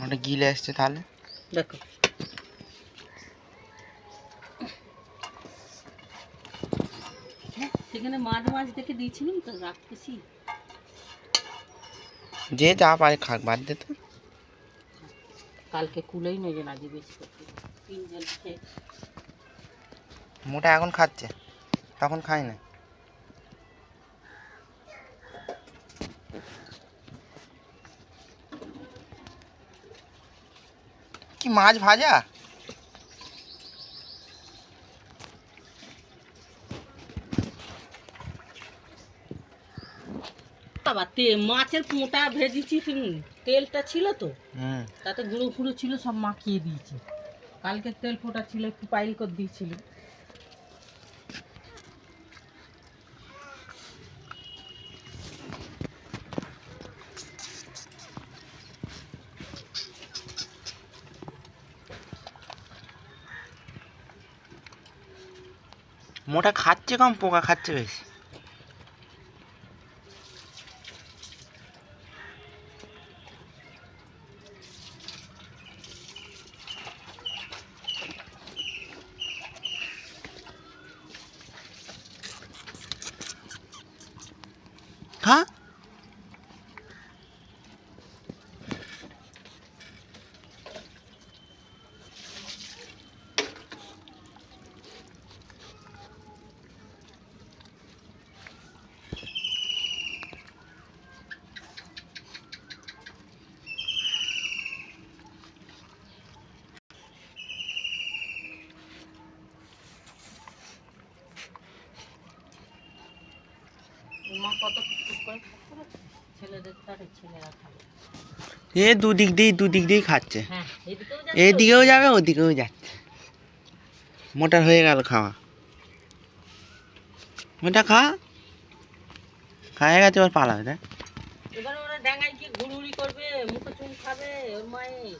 ওটা গিলে এসছে তাহলে দেখো সেখানে মাছ মাছ দেখে দিয়েছিলাম তো রাখতেছি যে যা পারে খাক বাদ দে তো কালকে কুলেই নয় যে নাজি বেশি করতে তিনজন খেয়ে মোটা এখন খাচ্ছে তখন খাই না কি মাছ ভাজা? বাবা তে মাছের পোঁটা ভেজেছি তেলটা ছিল তো? তাতে গুঁড়ো ফুড়ো ছিল সব মাখিয়ে দিয়েছি। কালকে তেল ফোটা ছিল একটু পাইল করে দিয়েছিল মোটা খাচ্ছে কম পোকা খাচ্ছে বেশি খা মা কত টুকটুক করে খাচ্ছে ছেলেদের তারে ছেলেরা খাবে। এ দুদিক দিয়ে দুদিক দিয়েই খাচ্ছে। হ্যাঁ এদিকেও যাবে ওদিকেও যাচ্ছে। মোটা হয়ে গেল খাওয়া। মোটা খা খায় গেছে এবার পালাবে দেখ। এবার ওরা ডাঙায় গিয়ে ঘুরুড়ি করবে মুখে চুন খাবে ওর মায়ের।